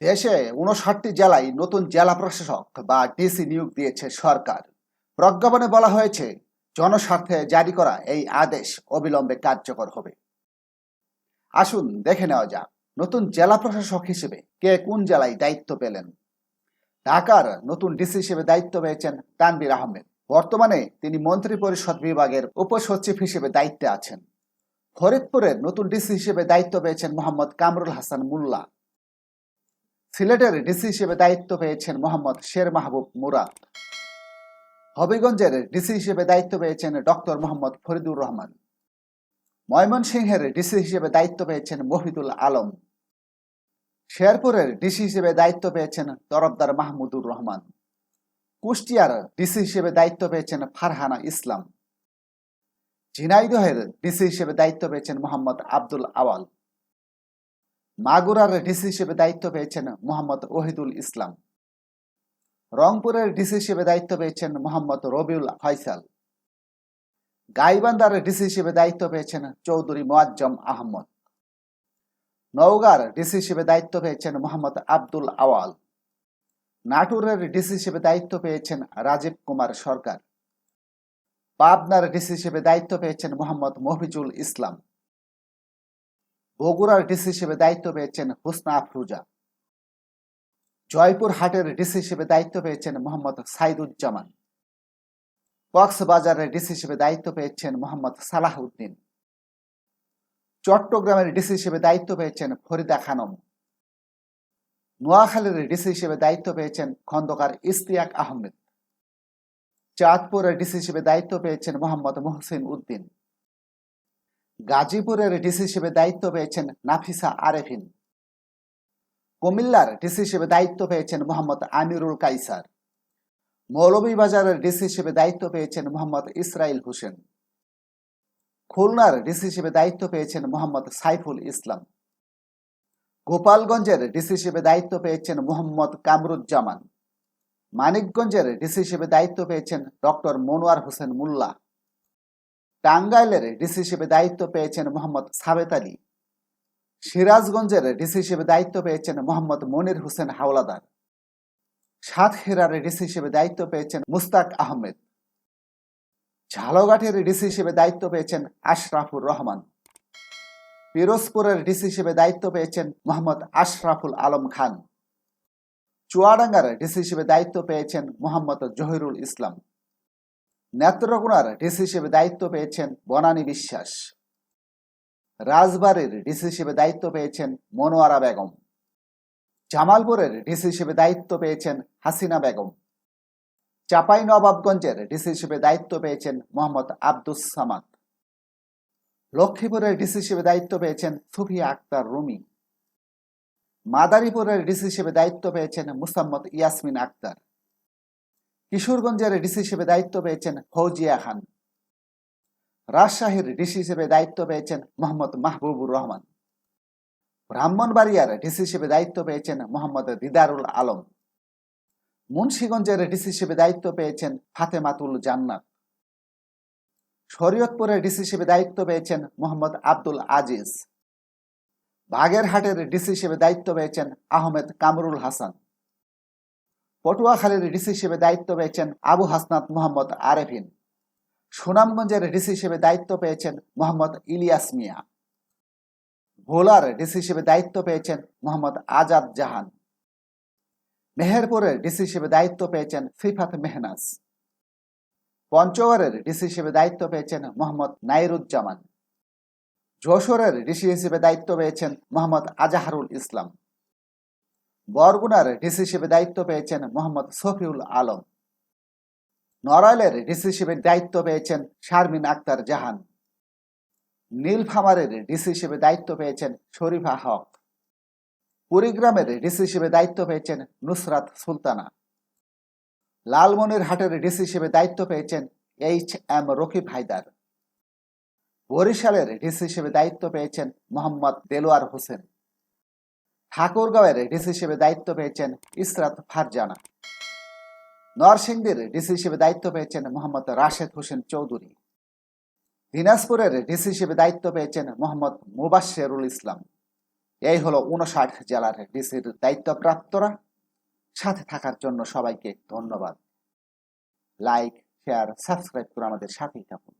দেশে উনষাটটি জেলায় নতুন জেলা প্রশাসক বা ডিসি নিয়োগ দিয়েছে সরকার। প্রজ্ঞাপনে বলা হয়েছে, জনস্বার্থে জারি করা এই আদেশ অবিলম্বে কার্যকর হবে। আসুন দেখে নেওয়া যাক, নতুন জেলা প্রশাসক হিসেবে কে কোন জেলায় দায়িত্ব পেলেন? ঢাকার নতুন ডিসি হিসেবে দায়িত্ব পেয়েছেন তানবির আহমেদ। বর্তমানে তিনি মন্ত্রী পরিষদ বিভাগের উপসচিব হিসেবে দায়িত্বে আছেন। ফরিদপুরের নতুন ডিসি হিসেবে দায়িত্ব পেয়েছেন মোহাম্মদ কামরুল হাসান মুল্লা। সিলেটের ডিসি হিসেবে দায়িত্ব পেয়েছেন মোহাম্মদ শের মাহবুব মুরাদ। হবিগঞ্জের ডিসি হিসেবে দায়িত্ব পেয়েছেন ডক্টর মোহাম্মদ ফরিদুর রহমান। ময়মনসিংহের ডিসি হিসেবে দায়িত্ব পেয়েছেন মহিদুল আলম। শেরপুরের ডিসি হিসেবে দায়িত্ব পেয়েছেন তরফদার মাহমুদুর রহমান। কুষ্টিয়ার ডিসি হিসেবে দায়িত্ব পেয়েছেন ফারহানা ইসলাম। ঝিনাইদহের ডিসি হিসেবে দায়িত্ব পেয়েছেন মোহাম্মদ আব্দুল আওয়াল। মাগুরার ডিসি হিসেবে দায়িত্ব পেয়েছেন মোহাম্মদ ওহিদুল ইসলাম। রংপুরের ডিসি হিসেবে দায়িত্ব পেয়েছেন মোহাম্মদ রবিউল ফয়সাল। গাইবান্ধার ডিসি হিসেবে দায়িত্ব পেয়েছেন চৌধুরী মোয়াজ্জম আহমদ। নওগাঁর ডিসি হিসেবে দায়িত্ব পেয়েছেন মোহাম্মদ আব্দুল আওয়াল। নাটোরের ডিসি হিসেবে দায়িত্ব পেয়েছেন রাজীব কুমার সরকার। পাবনার ডিসি হিসেবে দায়িত্ব পেয়েছেন মোহাম্মদ মফিজুল ইসলাম। বগুড়ার ডিসি হিসেবে দায়িত্ব পেয়েছেন হুসনা আফরুজা। জয়পুর হাটের ডিসি হিসেবে দায়িত্ব পেয়েছেন মোহাম্মদ সাইদুজ্জামান। কক্সবাজারের ডিসি হিসেবে দায়িত্ব পেয়েছেন মোহাম্মদ সালাহ উদ্দিন চট্টগ্রামের ডিসি হিসেবে দায়িত্ব পেয়েছেন ফরিদা খানম। নোয়াখালীর ডিসি হিসেবে দায়িত্ব পেয়েছেন খন্দকার ইস্তিয়াক আহমেদ। চাঁদপুরের ডিসি হিসেবে দায়িত্ব পেয়েছেন মোহাম্মদ মোহসিন উদ্দিন। গাজীপুরের ডিসি হিসেবে দায়িত্ব পেয়েছেন নাফিসা আরেফিন। কুমিল্লার ডিসি হিসেবে দায়িত্ব পেয়েছেন মোহাম্মদ আমিরুল কাইসার। মৌলভীবাজারের ডিসি হিসেবে দায়িত্ব পেয়েছেন মোহাম্মদ ইসরাইল হোসেন। খুলনার ডিসি হিসেবে দায়িত্ব পেয়েছেন মোহাম্মদ সাইফুল ইসলাম। গোপালগঞ্জের ডিসি হিসেবে দায়িত্ব পেয়েছেন মোহাম্মদ কামরুজ্জামান। মানিকগঞ্জের ডিসি হিসেবে দায়িত্ব পেয়েছেন ডক্টর মনোয়ার হোসেন মুল্লা। টাঙ্গাইলের ডিসি হিসেবে দায়িত্ব পেয়েছেন মোহাম্মদ সাবেত আলী। সিরাজগঞ্জের ডিসি হিসেবে দায়িত্ব পেয়েছেন মোহাম্মদ মনির হোসেন হাওলাদার। সাতক্ষীরার ডিসি হিসেবে দায়িত্ব পেয়েছেন মুস্তাক আহমেদ। ঝালগাঠের ডিসি হিসেবে দায়িত্ব পেয়েছেন আশরাফুর রহমান। পিরোজপুরের ডিসি হিসেবে দায়িত্ব পেয়েছেন মোহাম্মদ আশরাফুল আলম খান। চুয়াডাঙ্গার ডিসি হিসেবে দায়িত্ব পেয়েছেন মোহাম্মদ জহিরুল ইসলাম। নেত্রকোনার ডিসি হিসেবে দায়িত্ব পেয়েছেন বনানী বিশ্বাস। রাজবাড়ির ডিসি হিসেবে দায়িত্ব পেয়েছেন মনোয়ারা বেগম। জামালপুরের ডিসি হিসেবে দায়িত্ব পেয়েছেন হাসিনা বেগম। চাপাই নবাবগঞ্জের ডিসি হিসেবে দায়িত্ব পেয়েছেন মোহাম্মদ আব্দুস সামাদ। লক্ষ্মীপুরের ডিসি হিসেবে দায়িত্ব পেয়েছেন সুফিয়া আক্তার রুমি। মাদারীপুরের ডিসি হিসেবে দায়িত্ব পেয়েছেন মুসাম্মদ ইয়াসমিন আক্তার। কিশোরগঞ্জের ডিসি হিসেবে দায়িত্ব পেয়েছেন ফৌজিয়া খান। রাজশাহীর ডিসি হিসেবে দায়িত্ব পেয়েছেন মোহাম্মদ মাহবুবুর রহমান। ব্রাহ্মণবাড়িয়ার ডিসি হিসেবে দায়িত্ব পেয়েছেন মোহাম্মদ দিদারুল আলম। মুন্সীগঞ্জের ডিসি হিসেবে দায়িত্ব পেয়েছেন ফাতেমাতুল জান্নাত। শরীয়তপুরের ডিসি হিসেবে দায়িত্ব পেয়েছেন মোহাম্মদ আব্দুল আজিজ। বাগেরহাটের ডিসি হিসেবে দায়িত্ব পেয়েছেন আহমেদ কামরুল হাসান। পটুয়াখালীর ডিসি হিসেবে দায়িত্ব পেয়েছেন আবু হাসনাত মোহাম্মদ আরেফিন। সুনামগঞ্জের ডিসি হিসেবে দায়িত্ব পেয়েছেন মোহাম্মদ ইলিয়াস মিয়া। ভোলার ডিসি হিসেবে দায়িত্ব পেয়েছেন মোহাম্মদ আজাদ জাহান। মেহেরপুরের ডিসি হিসেবে দায়িত্ব পেয়েছেন সিফাত মেহনাজ। পঞ্চগড়ের ডিসি হিসেবে দায়িত্ব পেয়েছেন মোহাম্মদ নাইরুজ্জামান। যশোরের ডিসি হিসেবে দায়িত্ব পেয়েছেন মোহাম্মদ আজাহারুল ইসলাম। বরগুনার ডিসি হিসেবে দায়িত্ব পেয়েছেন মোহাম্মদ শফিউল আলম। নড়াইলের ডিসি হিসেবে দায়িত্ব পেয়েছেন শারমিন আক্তার জাহান। নীলফামারের ডিসি হিসেবে দায়িত্ব পেয়েছেন শরীফা হক। কুড়িগ্রামের ডিসি হিসেবে দায়িত্ব পেয়েছেন নুসরাত সুলতানা। লালমনিরহাটের ডিসি হিসেবে দায়িত্ব পেয়েছেন এইচ এম রকিব হায়দার। বরিশালের ডিসি হিসেবে দায়িত্ব পেয়েছেন মোহাম্মদ দেলোয়ার হোসেন। ঠাকুরগাঁওয়ের ডিসি হিসেবে দায়িত্ব পেয়েছেন ইসরাত ফারজানা। নরসিংদীর ডিসি হিসেবে দায়িত্ব পেয়েছেন মোহাম্মদ রাশেদ হোসেন চৌধুরী। দিনাজপুরের ডিসি হিসেবে দায়িত্ব পেয়েছেন মোহাম্মদ মুবাশেরুল ইসলাম। এই হলো উনষাট জেলার ডিসির দায়িত্বপ্রাপ্তরা। সাথে থাকার জন্য সবাইকে ধন্যবাদ। লাইক, শেয়ার, সাবস্ক্রাইব করে আমাদের সাথেই থাকুন।